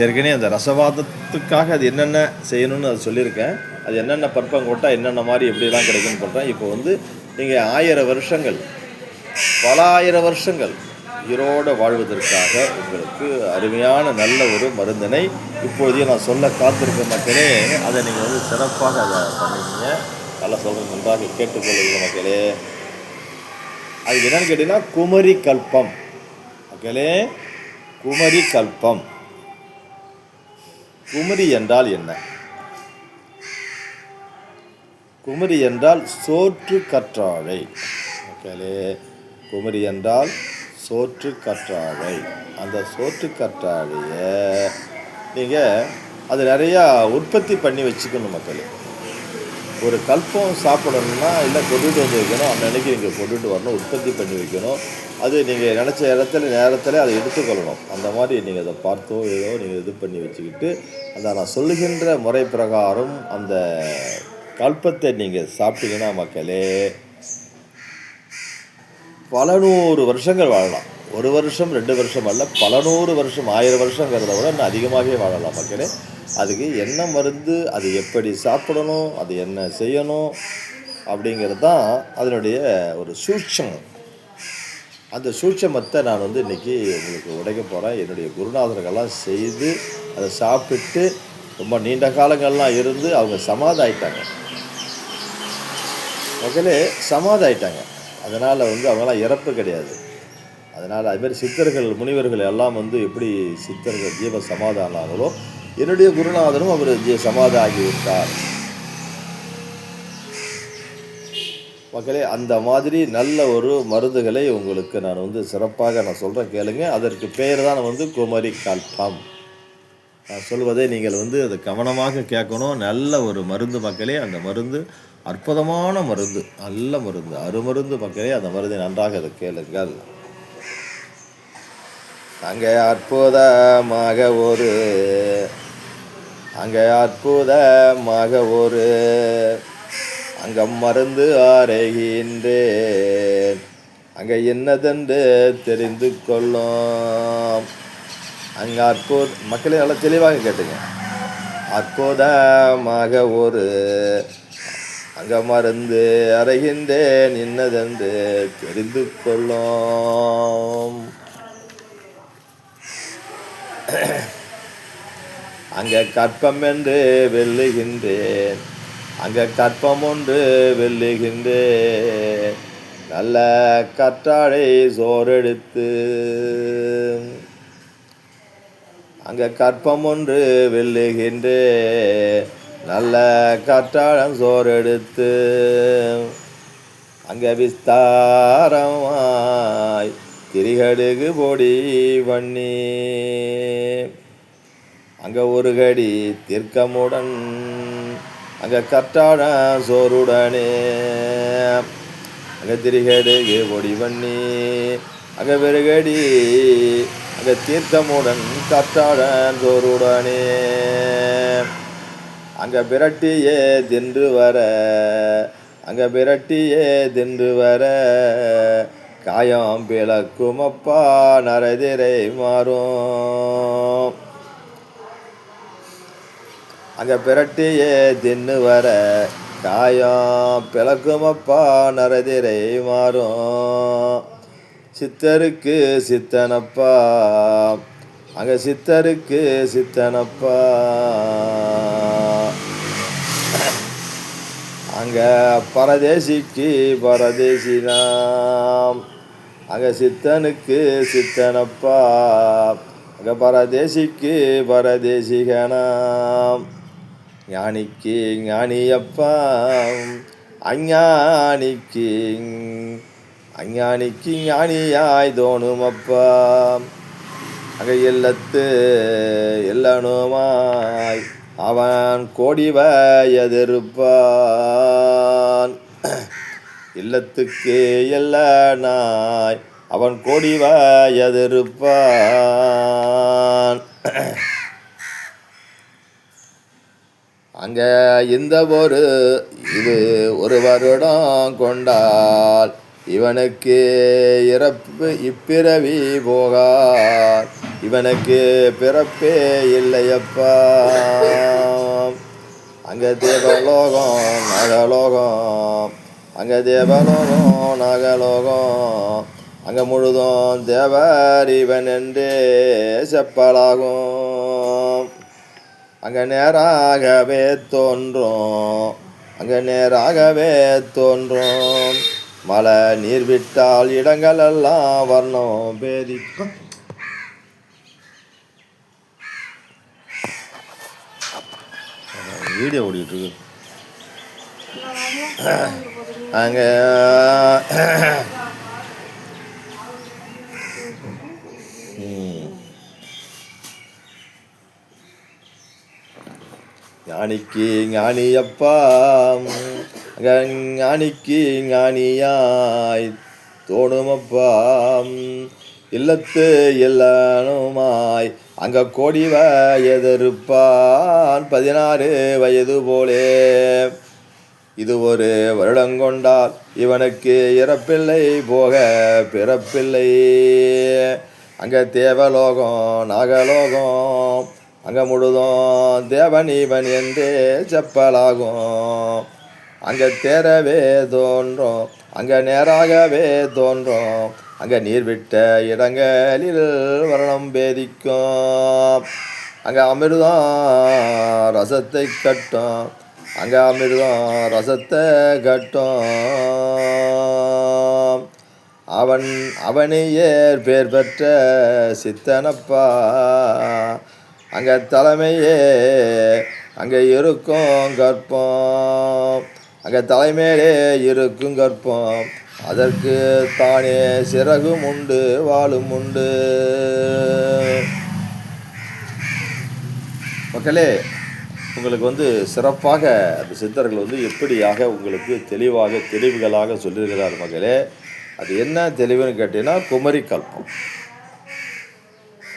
ஏற்கனவே அந்த ரசவாதத்துக்காக அது என்னென்ன செய்யணும்னு அது சொல்லியிருக்கேன். அது என்னென்ன பற்பம் கொட்டால் என்னென்ன மாதிரி எப்படிலாம் கிடைக்கும்னு சொல்கிறேன் இப்போ வந்து நீங்கள் ஆயிரம் வருஷங்கள் பல ஆயிரம் வருஷங்கள் உயிரோடு வாழ்வதற்காக உங்களுக்கு அருமையான நல்ல ஒரு மருந்தினை இப்பொழுதையும் நான் சொல்ல காத்திருக்க மக்களே அதை நீங்கள் வந்து சிறப்பாக அதை பண்ணுவீங்க நல்லா சொல்கிறேன் நன்றாக கேட்டுக்கொள்ளுங்க மக்களே. அது என்னென்னு கேட்டிங்கன்னா குமரி கல்பம். மக்களே குமரி கல்பம். குமரி என்றால் என்ன? குமரி என்றால் சோற்று கற்றாழை. மக்களே குமரி என்றால் சோற்று கற்றாழை. அந்த சோற்று கற்றாழையை நீங்கள் அது நிறையா உற்பத்தி பண்ணி வச்சுக்கணும் மக்களே. ஒரு கல்பம் சாப்பிடணும்னா இல்லை கொண்டுட்டு வந்து வைக்கணும். அன்னன்னைக்கு நீங்கள் கொண்டுட்டு வரணும் உற்பத்தி பண்ணி வைக்கணும். அது நீங்கள் நினச்ச இடத்துல நேரத்தில் அதை எடுத்துக்கொள்ளணும். அந்த மாதிரி நீங்கள் அதை பார்த்தோ ஏதோ நீங்கள் இது பண்ணி வச்சுக்கிட்டு அந்த நான் சொல்லுகின்ற முறை பிரகாரம் அந்த கல்பத்தை நீங்கள் சாப்பிட்டீங்கன்னா மக்களே பல நூறு வருஷங்கள் வாழலாம். ஒரு வருஷம் ரெண்டு வருஷம் அல்ல பல நூறு வருஷம் ஆயிரம் வருஷங்கிறத விட இன்னும் அதிகமாகவே வாழலாம் மக்களே. அதுக்கு என்ன மருந்து அது எப்படி சாப்பிடணும் அது என்ன செய்யணும் அப்படிங்கிறது தான் அதனுடைய ஒரு சூட்சமம் அந்த சூட்சமத்தை நான் வந்து இன்றைக்கி உங்களுக்கு உடைக்க போகிறேன் என்னுடைய குருநாதர்கள்லாம் செய்து அதை சாப்பிட்டு ரொம்ப நீண்ட காலங்கள்லாம் இருந்து அவங்க சமாதாயிட்டாங்க. மக்களே சமாதாயிட்டாங்க. அதனால் வந்து அவங்களாம் இறப்பு கிடையாது. அதனால் அதுமாரி சித்தர்கள் முனிவர்கள் எல்லாம் வந்து எப்படி சித்தர்கள் ஜீவ சமாதானாங்களோ என்னுடைய குருநாதனும் அவர் ஜீ சமாதி ஆகிவிட்டார் மக்களே அந்த மாதிரி நல்ல ஒரு மருந்துகளை உங்களுக்கு நான் வந்து சிறப்பாக நான் சொல்கிறேன் கேளுங்க. அதற்கு பெயர் தான் வந்து குமரி கல்பம். நான் சொல்வதை நீங்கள் வந்து அதை கவனமாக கேட்கணும். நல்ல ஒரு மருந்து மக்களே அந்த மருந்து அற்புதமான மருந்து நல்ல மருந்து அருமருந்து மக்களே அந்த மருந்தை நன்றாக அதை கேளுங்கள். அங்கே அற்புதமாக ஒரு அங்கே அற்புதமாக ஒரு அங்கே மருந்து அறைகின்றேன் அங்கே என்னதென்று தெரிந்து கொள்ளும். அங்கே அற்புத மக்களை நல்லா தெளிவாக கேட்டுங்க. அற்புதமாக ஒரு அங்கே மருந்து அறைகின்றேன் என்னதென்று தெரிந்து கொள்ளும். அங்கே கற்பம் என்று வெல்லுகின்றேன். அங்கே கற்பம் ஒன்று வெல்லுகின்றேன். நல்ல கற்றாழை சோறெடுத்து. அங்கே கற்பம் ஒன்று வெல்லுகின்றேன். நல்ல கற்றாழம் சோறெடுத்து. அங்கே விஸ்தாரமாய் திரிகடுகு பொடி பண்ணி அங்கே ஒரு கடி தீர்க்கமுடன் அங்கே கற்றாட சோறுடனே. அங்கே திரிகடுகு பொடி பண்ணி அங்கே வெறுகடி அங்கே தீர்க்கமுடன் கற்றாட சோறுடனே. அங்கே பிரட்டியே தின்று வர அங்கே பிரட்டியே தின்று வர. காயம் பிளக்குமப்பா நரதிரை மாறும். அங்கே பிரட்டியே தின்னு வர காயம் பிளக்குமப்பா நரதிரை மாறும். சித்தருக்கு சித்தனப்பா அங்கே சித்தருக்கு சித்தனப்பா. அங்கே பரதேசிக்கு பரதேசினாம் அங்கே சித்தனுக்கு சித்தனப்பா. அங்கே பரதேசிக்கு பரதேசிகனாம். ஞானிக்கு ஞானியப்பா. அஞ்ஞானிக்கு அஞ்ஞானிக்கு ஞானியாய் தோணுமப்பா. அங்கே இல்லத்து எல்லனுமாய் அவன் கோடிவ எதிர்ப்பான் இல்லத்துக்கே எல்லா நாய் அவன் கோடி வாயதிருப்பான் அங்கே இந்த ஒரு இது ஒரு வருடம் கொண்டால் இவனுக்கு இறப்பு இப்பிறவி போகார். இவனுக்கு பிறப்பே இல்லையப்பா. அங்கே தேவலோகம் நகலோகம் அங்கே தேவலோகம் நகலோகம். அங்கே முழுதும் தேவர் இவன் என்றே செப்பலாகும். அங்கே நேராகவே தோன்றும். அங்கே நேராகவே தோன்றும். மழை நீர் விட்டால் இடங்களெல்லாம் வர்ணம் பேதிக்கும். வீடியோ ஓடிட்டு இருக்கு. அங்கே ஞானிக்கு ஞானியப்பா அங்க ஞானிக்கு ஞானியாய் தோணுமப்பா இல்லத்து எல்லானுமாய் அங்க கோடி வயதிருப்பான் பதினாறு வயது போலே. இது ஒரு வருடங்கொண்டால் இவனுக்கு இறப்பில்லை போக பிறப்பில்லை. அங்கே தேவலோகம் நாகலோகம் அங்கே முழுதும் தேவன் இவன் என்றே செப்பலாகும். அங்கே தேரவே தோன்றும் அங்கே நேராகவே தோன்றும் அங்கே நீர் விட்ட இடங்களில் வரணம் பேதிக்கும். அங்கே அமிர்தம் ரசத்தை கட்டும் அங்கே அமிர்தம் ரசத்தை கட்டும். அவன் அவனையே பேர் பெற்ற சித்தனப்பா. அங்கே தலைமையே அங்கே இருக்கும் கற்பம். அங்கே தலைமையிலே இருக்கும் கற்பம். அதற்கு தானே சிறகும் உண்டு வாழும் உண்டு. மக்களே உங்களுக்கு வந்து சிறப்பாக அந்த சித்தர்கள் வந்து எப்படியாக உங்களுக்கு தெளிவாக தெளிவுகளாக சொல்லியிருக்கிறார் மகளே அது என்ன தெளிவுன்னு கேட்டீங்கன்னா குமரி கல்பம்.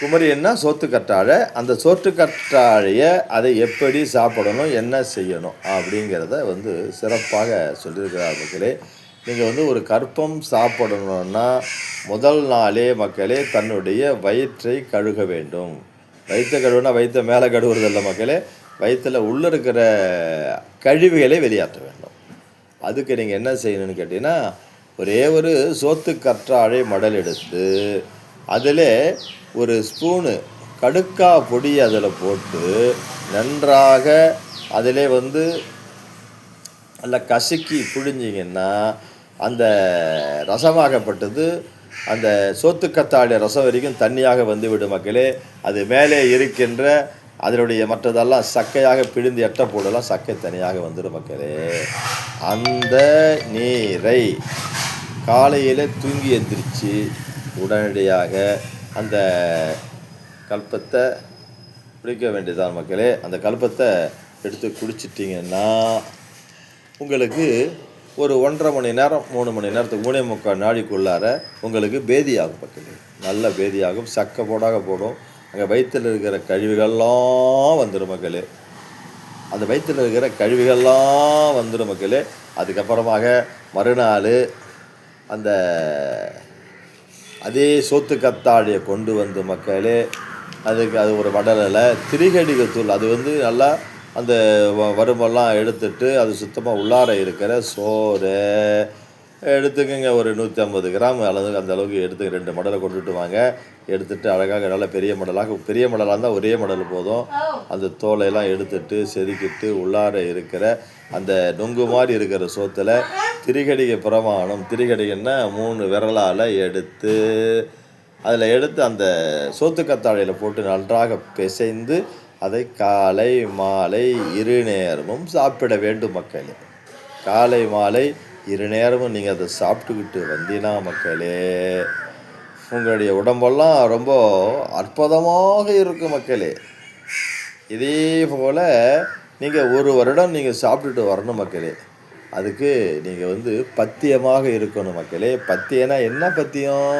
குமரி என்ன? சோத்து கற்றாழை. அந்த சோற்று கற்றாழையை அதை எப்படி சாப்பிடணும் என்ன செய்யணும் அப்படிங்கிறத வந்து சிறப்பாக சொல்லியிருக்கிறார் மக்களே நீங்கள் வந்து ஒரு கற்பம் சாப்பிடணுன்னா முதல் நாளே மக்களே தன்னுடைய வயிற்றை கழுக வேண்டும். வயிற்று கழுவுனா வயிற்று மேலே கழுவுறதில்ல மக்களே வயிற்றில் உள்ளே இருக்கிற கழிவுகளை வெளியாற்ற வேண்டும். அதுக்கு நீங்கள் என்ன செய்யணும்னு கேட்டிங்கன்னா ஒரே ஒரு சோத்து கற்றாழை மடல் எடுத்து அதில் ஒரு ஸ்பூனு கடுக்கா பொடி அதில் போட்டு நன்றாக அதில் வந்து நல்லா கசுக்கி புழிஞ்சிங்கன்னா அந்த ரசமாகப்பட்டது அந்த சோத்துக்கத்தாழி ரசம் வரைக்கும் தண்ணியாக வந்து விடும் மக்களே அது மேலே இருக்கின்ற அதனுடைய மற்றதெல்லாம் சக்கையாக பிழிந்து எட்ட போடலாம் சக்கை தனியாக வந்துடும் மக்களே. அந்த நீரை காலையில் தூங்கி எந்திரிச்சு உடனடியாக அந்த கல்பத்தை குடிக்க வேண்டியதான் மக்களே. அந்த கல்பத்தை எடுத்து குடிச்சிட்டிங்கன்னா உங்களுக்கு ஒரு ஒன்றரை மணி நேரம் மூணு மணி நேரத்துக்கு மூணே முக்கால் நாடிக்குள்ளார உங்களுக்கு பேதியாகும் மக்களே. நல்ல பேதியாகும் சக்கை போடாக போடும். அங்கே வயிற்றில் இருக்கிற கழிவுகள்லாம் வந்துடும் மக்களே. அந்த வயிற்றில் இருக்கிற கழிவுகள்லாம் வந்துடும் மக்களே. அதுக்கப்புறமாக மறுநாள் அந்த அதே சோத்து கத்தாழையை கொண்டு வந்து மக்களே அதுக்கு அது ஒரு வடலில் திரிகடிகத்தூள் அது வந்து நல்லா அந்த வ- எடுத்துட்டு அது சுத்தமாக உள்ளார இருக்கிற சோறு. எடுத்துக்கங்க ஒரு நூற்றி ஐம்பது கிராம் அளவு அந்த அளவுக்கு எடுத்து ரெண்டு மடலை கொண்டுட்டு வாங்க. எடுத்துட்டு அழகாக நல்லா பெரிய மடலாக பெரிய மடலாக இருந்தால் ஒரே மடல் போதும். அந்த தோலையெல்லாம் எடுத்துட்டு செதுக்கிட்டு உள்ளார இருக்கிற அந்த நொங்கு மாதிரி இருக்கிற சோத்தில் திரிகடிகை பிரமாணம் திரிகடிகைன்னா மூணு விரலால் எடுத்து அதில் எடுத்து அந்த சோத்துக்கத்தாழையில் போட்டு நன்றாக பிசைந்து அதை காலை மாலை இரு நேரமும் சாப்பிட வேண்டும் மக்களே. காலை மாலை இரு நேரமும் நீங்கள் அதை சாப்பிட்டுக்கிட்டு வந்தீங்கன்னா மக்களே உங்களுடைய உடம்பெல்லாம் ரொம்ப அற்புதமாக இருக்கும் மக்களே. இதே போல் நீங்கள் ஒரு வருடம் நீங்கள் சாப்பிட்டுட்டு வரணும் மக்களே. அதுக்கு நீங்கள் வந்து பத்தியமாக இருக்கணும் மக்களே. பத்தியம்னா என்ன பத்தியம்?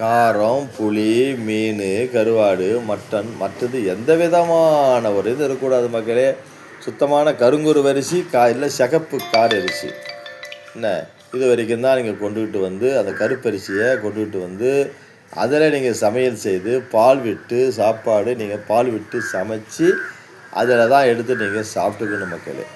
காரம் புளி மீன் கருவாடு மட்டன் மற்றது எந்த விதமான ஒரு இது இருக்கக்கூடாது மக்களே. சுத்தமான கருங்குரு அரிசி கா இல்லை சிகப்பு கார் அரிசி என்ன? இது வரைக்கும் தான் நீங்கள் கொண்டுகிட்டு வந்து அந்த கருப்பரிசியை கொண்டுகிட்டு வந்து அதில் நீங்கள் சமையல் செய்து பால் விட்டு சாப்பாடு நீங்கள் பால் விட்டு சமைச்சு அதில் தான் எடுத்து நீங்கள் சாப்பிட்டுக்கணும் மக்களே.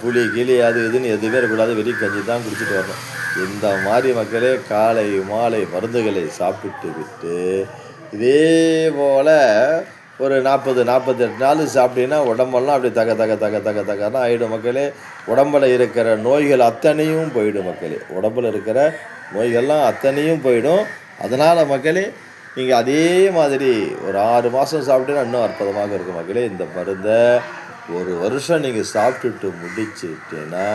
புளி கிளி அது இதுன்னு எதுவுமே இருக்கக்கூடாது. வெறி கஞ்சி தான் குடிச்சிட்டு வரணும். இந்த மாதிரி மக்களே காலை மாலை மருந்துகளை சாப்பிட்டு விட்டு இதே போல் ஒரு நாற்பது நாற்பத்தெட்டு நாள் சாப்பிட்டீங்கன்னா உடம்பெல்லாம் அப்படி தக தக தக தக தகன்னு ஆகிடும் மக்களே. உடம்பில் இருக்கிற நோய்கள் அத்தனையும் போயிடும் மக்களே. உடம்புல இருக்கிற நோய்கள்லாம் அத்தனையும் போயிடும். அதனால் மக்களே நீங்கள் அதே மாதிரி ஒரு ஆறு மாதம் சாப்பிட்டீங்கன்னா இன்னும் அற்புதமாக இருக்கும் மக்களே. இந்த மருந்தை ஒரு வருஷம் நீங்கள் சாப்பிட்டுட்டு முடிச்சிட்டீங்கன்னா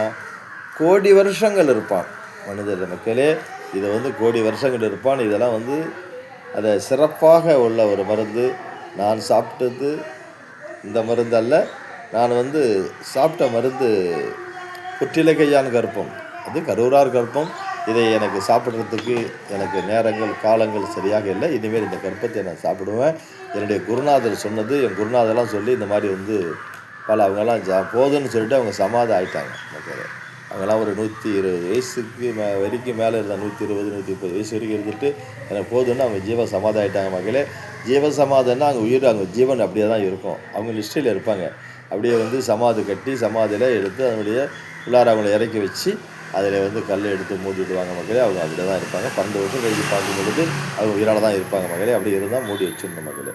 கோடி வருஷங்கள் இருப்பான் மனிதர் மக்களே. இதை வந்து கோடி வருஷங்கள் இருப்பான். இதெல்லாம் வந்து அதை சிறப்பாக உள்ள ஒரு மருந்து. நான் சாப்பிட்டது இந்த மருந்து அல்ல. நான் வந்து சாப்பிட்ட மருந்து புற்றிலக்கையான் கற்பம் அது கரூரார் கற்பம் இதை எனக்கு சாப்பிட்றதுக்கு எனக்கு நேரங்கள் காலங்கள் சரியாக இல்லை. இனிமேல் இந்த கற்பத்தை நான் சாப்பிடுவேன். என்னுடைய குருநாதர் சொன்னது என் குருநாதர்லாம் சொல்லி இந்த மாதிரி வந்து பல அவங்கெல்லாம் ஜா போதும்னு சொல்லிட்டு அவங்க சமாதம் ஆயிட்டாங்க. மக்கள் அவங்கெல்லாம் ஒரு நூற்றி இருபது வயசுக்கு மே வரைக்கும் மேலே இருந்தால் நூற்றி இருபது நூற்றி முப்பது வயசு வரைக்கும் இருந்துட்டு எனக்கு போதும்னு அவங்க ஜீவ சமாதம் ஆகிட்டாங்க மக்களே ஜீவன் சமாதம்னா அங்கே உயிர் அங்கே ஜீவன் அப்படியே தான் இருக்கும். அவங்க லிஸ்ட்டில் இருப்பாங்க. அப்படியே வந்து சமாதி கட்டி சமாதியில் எடுத்து அதனுடைய உள்ளார அவங்கள இறக்கி வச்சு அதில் வந்து கல்லை எடுத்து மூடிடுவாங்க மக்களே. அவங்க அப்படியே தான் இருப்பாங்க. பன்னெண்டு வருஷம் கழிச்சு பார்க்கும் பொழுது அவங்க உயிரால் தான் இருப்பாங்க மக்களே. அப்படி இருந்தால் மூடி வச்சுருந்தோம் மக்களே.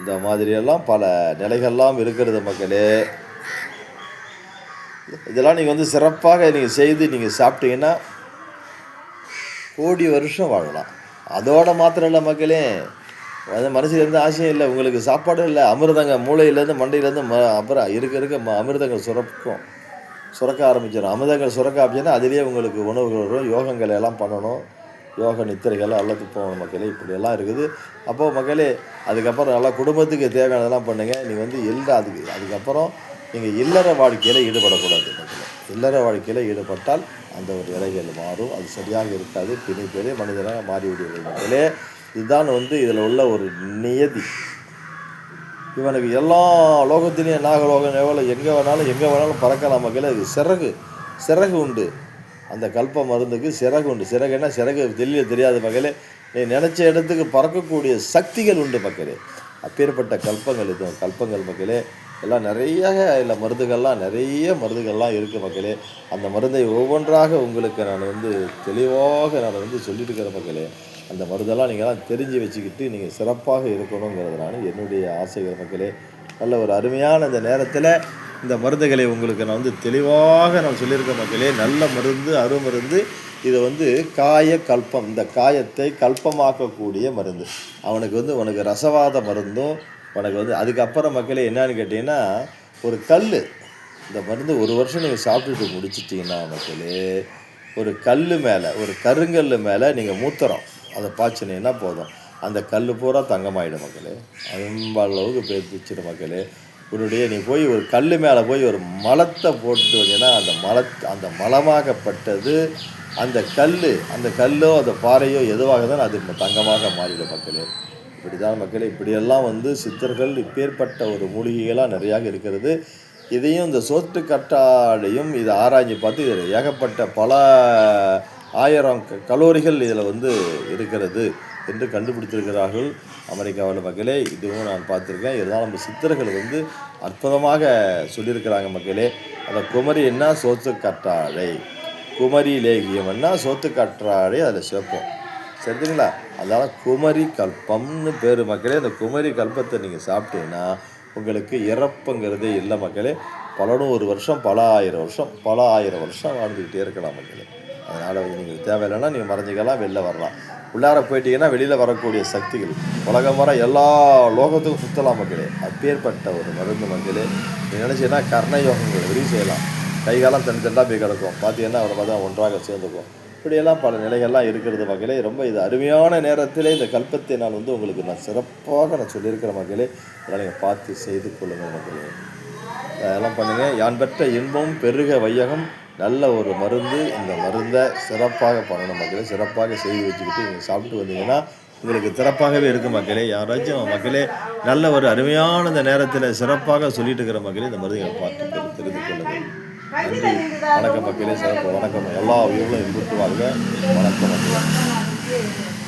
இந்த மாதிரியெல்லாம் பல நிலைகள்லாம் இருக்கிறது மக்களே. இதெல்லாம் நீங்கள் வந்து சிறப்பாக நீங்கள் செய்து நீங்கள் சாப்பிட்டீங்கன்னா கோடி வருஷம் வாழலாம். அதோட மாத்திரம் இல்லை மக்களே. அது மனசில் இருந்து ஆசையும் இல்லை. உங்களுக்கு சாப்பாடும் இல்லை. அமிர்தங்க மூளையிலேருந்து மண்டையிலேருந்து ம அப்புறம் இருக்க இருக்க ம அமிர்தங்கள் சுரக்கும். சுரக்க ஆரம்பிச்சிடும். அமிர்தங்கள் சுரக்க ஆரம்பிச்சுன்னா அதுலேயே உங்களுக்கு உணவுகள் வரும். யோகங்களை எல்லாம் பண்ணணும். யோக நித்திரைகள் அல்லது போகணும் மக்களே. இப்படியெல்லாம் இருக்குது. அப்போது மக்களே அதுக்கப்புறம் நல்லா குடும்பத்துக்கு தேவையானதெல்லாம் பண்ணுங்கள் நீங்கள் வந்து இல்லை அதுக்கு அதுக்கப்புறம் நீங்கள் இல்லற வாழ்க்கையில் ஈடுபடக்கூடாது மக்களே. இல்லற வாழ்க்கையில் ஈடுபட்டால் அந்த ஒரு இலைகள் மாறும். அது சரியாக இருக்காது. பிணை பெரிய மனிதனாக மாறிவிடுவீர்கள் மக்களே. இதுதான் வந்து இதில் உள்ள ஒரு நியதி. இவனுக்கு எல்லா லோகத்திலையும் நாகலோகம் எவ்வளோ எங்கே வேணாலும் எங்கே வேணாலும் பறக்கலாம் மக்கள். அது சிறகு சிறகு உண்டு. அந்த கல்ப மருந்துக்கு சிறகு உண்டு. சிறகுன்னா சிறகு தெரியல தெரியாத மக்களே. நீ நினச்ச இடத்துக்கு பறக்கக்கூடிய சக்திகள் உண்டு மக்களே. அப்பேற்பட்ட கல்பங்கள் இது கல்பங்கள் மக்களே. எல்லாம் நிறைய இல்லை மருந்துகள்லாம் நிறைய மருந்துகள்லாம் இருக்குது மக்களே. அந்த மருந்தை ஒவ்வொன்றாக உங்களுக்கு நான் வந்து தெளிவாக நான் வந்து சொல்லிட்டு இருக்கிறேன் மக்களே. அந்த மருந்தெல்லாம் நீங்கள்லாம் தெரிஞ்சு வச்சுக்கிட்டு நீங்கள் சிறப்பாக இருக்கணுங்கிறதுனால என்னுடைய ஆசைகள் மக்களே நல்ல ஒரு அருமையான இந்த நேரத்தில் இந்த மருந்துகளை உங்களுக்கு நான் வந்து தெளிவாக நான் சொல்லியிருக்க மக்களே. நல்ல மருந்து அருமருந்து இது வந்து காய கல்பம். இந்த காயத்தை கல்பமாக்கக்கூடிய மருந்து. அவனுக்கு வந்து உனக்கு ரசவாத மருந்தும் உனக்கு வந்து அதுக்கப்புறம் மக்களே என்னன்னு கேட்டிங்கன்னா ஒரு கல் இந்த மருந்து ஒரு வருஷம் நீங்கள் சாப்பிட்டுட்டு முடிச்சிட்டிங்கன்னா மக்களே ஒரு கல் மேலே ஒரு கருங்கல் மேலே நீங்கள் மூத்திரம் அதை பாய்ச்சினீங்கன்னா போதும்? அந்த கல் பூரா தங்கமாயிடும் மக்களே. ரொம்ப அளவுக்கு பேர் பிச்சிடும் மக்களே. உன்னுடைய நீ போய் ஒரு கல் மேலே போய் ஒரு மலத்தை போட்டு வந்தீங்கன்னா அந்த மல அந்த மலமாகப்பட்டது அந்த கல் அந்த கல்லோ அந்த பாறையோ எதுவாக தான் அது தங்கமாக மாறிடும் மக்களே. இப்படி தான் மக்களே இப்படியெல்லாம் வந்து சித்தர்கள் இப்பேற்பட்ட ஒரு மூலிகைகளாக நிறையாக இருக்கிறது. இதையும் இந்த சோத்து கட்டாலையும் இதை ஆராய்ஞ்சு பார்த்து இதில் ஏகப்பட்ட பல ஆயிரம் க- கலோரிகள் இதில் வந்து இருக்கிறது என்று கண்டுபிடித்திருக்கிறார்கள் அமெரிக்காவில் மக்களே. இதுவும் நான் பார்த்துருக்கேன். இருந்தாலும் நம்ம சித்தர்கள் வந்து அற்புதமாக சொல்லியிருக்கிறாங்க மக்களே. அந்த குமரி என்ன? சோத்து கற்றாழை. குமரி லேகியம்னா சோத்து கற்றாழை அதில் சேர்ப்போம் சரிங்களா? அதனால் குமரி கல்பம்னு பேர் மக்களே. அந்த குமரி கல்பத்தை நீங்கள் சாப்பிட்டீங்கன்னா உங்களுக்கு இறப்புங்கிறதே இல்லை மக்களே. பலனும் ஒரு வருஷம் பல ஆயிரம் வருஷம் பல ஆயிரம் வருஷம் வாழ்ந்துக்கிட்டே இருக்கலாம் மக்களே. அதனால் நீங்கள் தேவையில்லைன்னா நீங்கள் மறைஞ்சிக்கலாம் வெளில வரலாம். உள்ளார போயிட்டீங்கன்னா வெளியில் வரக்கூடிய சக்திகள். உலகம் வர எல்லா லோகத்துக்கும் சுற்றலாம் மக்களே. அப்பேற்பட்ட ஒரு மருந்து மக்களே நீங்கள் நினச்சிங்கன்னா கர்ண யோகங்கள் விரிவு செய்யலாம். கைகாலம் தனி தண்டா போய் கிடக்கும். பார்த்தீங்கன்னா அவரை பார்த்தா ஒன்றாக சேர்ந்துக்கும். இப்படியெல்லாம் பல நிலைகள்லாம் இருக்கிறது மக்களே. ரொம்ப இது அருமையான நேரத்திலே இந்த கல்பத்தை நான் வந்து உங்களுக்கு நான் சிறப்பாக நான் சொல்லியிருக்கிற மக்களே. அதெல்லாம் நீங்கள் பார்த்து செய்து கொள்ளுங்கள் மக்களே. அதெல்லாம் பண்ணுங்கள் யான் பெற்ற இன்பம் பெருக வையகம். நல்ல ஒரு மருந்து இந்த மருந்தை சிறப்பாக பண்ணணும் மக்களே. சிறப்பாக செய்து வச்சுக்கிட்டு நீங்கள் சாப்பிட்டு வந்தீங்கன்னா உங்களுக்கு சிறப்பாகவே இருக்கும் மக்களே. யாராச்சும் மக்களே நல்ல ஒரு அருமையான இந்த நேரத்தில் சிறப்பாக சொல்லிட்டு இருக்கிற மக்களே இந்த மருந்துகளை பார்த்து தெரிந்து கொள்ளுங்கள். நன்றி. வணக்கம் மக்களே. சிறப்பு. வணக்கம். எல்லா உயிர்களும் இன்புற்று வாழ்க. வணக்கம் மக்களே.